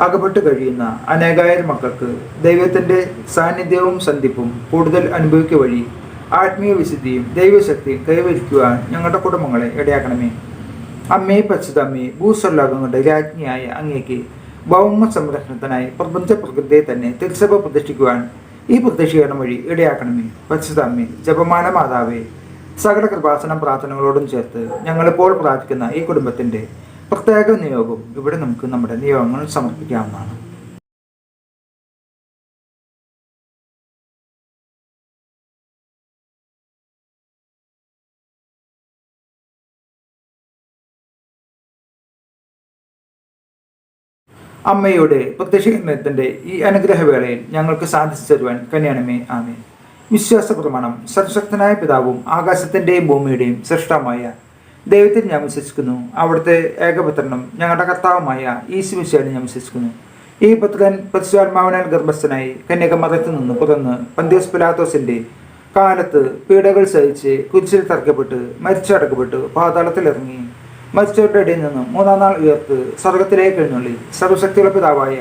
അകപ്പെട്ട് കഴിയുന്ന അനേകായിരം മക്കൾക്ക് ദൈവത്തിന്റെ സാന്നിധ്യവും സന്ധിപ്പും കൂടുതൽ അനുഭവിക്കുക വഴി ആത്മീയ വിശുദ്ധിയും ദൈവശക്തിയും കൈവരിക്കുവാൻ ഞങ്ങളുടെ കുടുംബങ്ങളെ ഇടയാക്കണമേ. അമ്മേ പച്ചതമ്മേ ഭൂസ്വല്ലാകങ്ങളുടെ രാജ്ഞിയായ അങ്ങേക്ക് ഭൗമ സംരക്ഷണത്തിനായി പ്രപഞ്ച പ്രകൃതിയെ തന്നെ തിരുസഭ പ്രതിഷ്ഠിക്കുവാൻ ഈ പ്രതിഷ്ഠീകരണം വഴി ഇടയാക്കണമേ. പച്ചതമ്മേ ജപമാന മാതാവേ സകല കൃപാസനം പ്രാർത്ഥനകളോടും ചേർത്ത് ഞങ്ങളിപ്പോൾ പ്രാർത്ഥിക്കുന്ന ഈ കുടുംബത്തിന്റെ പ്രത്യേക നിയോഗം ഇവിടെ നമുക്ക് നമ്മുടെ നിയോഗങ്ങൾ സമർപ്പിക്കാവുന്നതാണ്. അമ്മയുടെ പ്രത്യക്ഷത്തിന്റെ ഈ അനുഗ്രഹവേളയിൽ ഞങ്ങൾക്ക് സാധിച്ചു തരുവാൻ കന്യാണമേ ആമേ വിശ്വാസ പ്രമാണം സർവശക്തനായ പിതാവും ആകാശത്തിന്റെയും ഭൂമിയുടെയും സൃഷ്ടമായ ദൈവത്തിൽ ഞാൻ വിശ്വസിക്കുന്നു. അവിടുത്തെ ഏകപുത്രനും ഞങ്ങളുടെ കർത്താവുമായ ഈശു വിശ്വാനെ ഞാൻ വിശ്വസിക്കുന്നു. ഈ പുത്രൻ പരിശുരാത്മാവിനാൽ ഗർഭസ്ഥനായി കന്യകമതത്തിൽ നിന്ന് പുറന്ന് പന്തിയോസ് പിലാത്തോസിന്റെ കാലത്ത് പീഡകൾ സഹിച്ച് കുരിശിൽ തറക്കപ്പെട്ട് മരിച്ചടക്കപ്പെട്ട് പാതാളത്തിലിറങ്ങി മരിച്ചവരുടെ ഇടയിൽ നിന്ന് മൂന്നാം നാൾ ഉയർത്ത് സ്വർഗത്തിലേക്ക് എഴുന്നള്ളി. സർവശക്തിയുള്ള പിതാവായ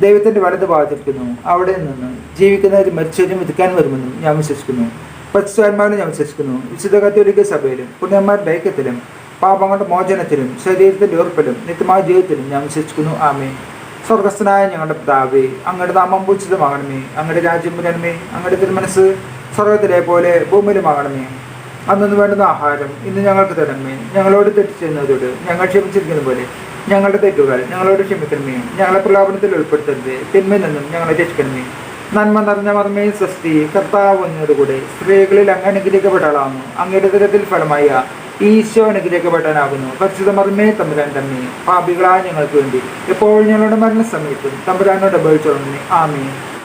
ദൈവത്തിന്റെ വലത് ഭാഗത്തിരിക്കുന്നു അവിടെ നിന്ന് ജീവിക്കുന്നവരും മരിച്ചവരും വിധിക്കാൻ വരുമെന്നും ഞാൻ വിശ്വസിക്കുന്നു. പരിശുദ്ധാത്മാവിനെ ഞാൻ വിശ്വസിക്കുന്നു. വിശുദ്ധ കത്തോലിക്ക സഭയിലും പുണ്യന്മാരുടെ ഐക്യത്തിലും പാപങ്ങളുടെ മോചനത്തിലും ശരീരത്തിന്റെ ഉറപ്പിലും നിത്യമായ ജീവിതത്തിലും ഞാൻ വിശ്വസിക്കുന്നു. ആമേ സ്വർഗസ്ഥനായ ഞങ്ങളുടെ പിതാവേ അങ്ങയുടെ നാമം പൂച്ചിതമാകണമേ അങ്ങയുടെ രാജ്യം മുരണമേ അങ്ങയുടെ തിരുമനസ് സ്വർഗത്തിലെ പോലെ ഭൂമിയിലുമാകണമേ. അന്നു വേണ്ടുന്ന ആഹാരം ഇന്ന് ഞങ്ങൾക്ക് തരണമേ. ഞങ്ങളോട് തെറ്റ് ചെയ്യുന്നവരോട് ഞങ്ങൾ ക്ഷമിച്ചിരിക്കുന്ന പോലെ ഞങ്ങളുടെ തെറ്റുകൾ ഞങ്ങളോട് ക്ഷമിക്കണമേ. ഞങ്ങളെ പ്രലാപനത്തിൽ ഉൾപ്പെടുത്തരുത്. തിന്മയിൽ നിന്നും ഞങ്ങളെ രക്ഷിക്കണമേ. നന്മ നിറഞ്ഞ മർമ്മേ സൃഷ്ടി കർത്താവ് ഒന്നോടുകൂടെ സ്ത്രീകളിൽ അങ്ങ് അനുഗ്രഹിക്കപ്പെട്ട ആളാകുന്നു അങ്ങയുടെ തരത്തിൽ ഫലമായ ഈശോ അനുഗ്രഹിക്കപ്പെടാനാകുന്നു പരിശുദ്ധ മർമ്മേ തമ്പുരാൻ തന്നെ പാപികളായ ഞങ്ങൾക്ക് വേണ്ടി എപ്പോഴും ഞങ്ങളുടെ മരണസമയത്തും തമ്പുരാനോട് അപേക്ഷിച്ചോളണമേ ആമേ